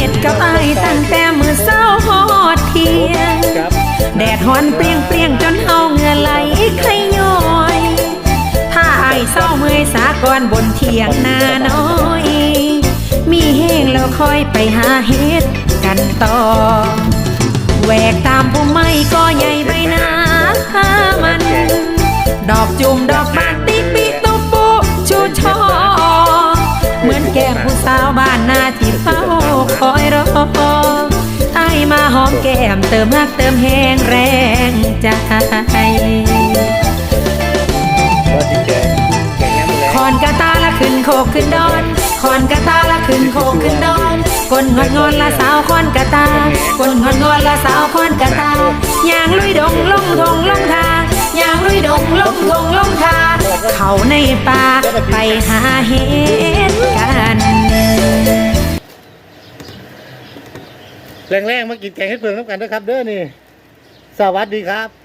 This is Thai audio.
ฮ็ดกับไอ้ายตั้งแต่มื้อเช้าฮอดเที่ยงครับแดดฮ้อนเปรี้ยงเปรี้ยงจนเฮาเหงื่อไหลใครย้อยถ้าไอ้ายเศร้าเมื่อยสากอนบนเทียงนาน้อย มีแห้งแล้วค่อยไปหาเฮ็ดกันต่อแหวกตามผู้ไม่ก็ใหญ่ใบหนาหามัน ดอกจุ่มดอกบานติปิตุปุชูชอเหมือนแก้มผู้สาวบ้านนาที่เฝ้า คอยรอไอ้มาหอมแก้มเติมรักเติมแหงแรงใจคอนกะตาละขึ้นโคกขึ้นดอนคอนกะตาละขึ้นโคกขึ้นดอนกลงอนงอนละสาวคอนกะตากลงอนงอนละสาวคอนกะตาย่างลุยดงลงทงลงทางย่างลุยดงลงทงลงทาเขาในป่าไปหาเห็ด แรงๆมากินแกงให้เปลืองน้ำกันด้วยครับ เด้อนี่ สวัสดีครับ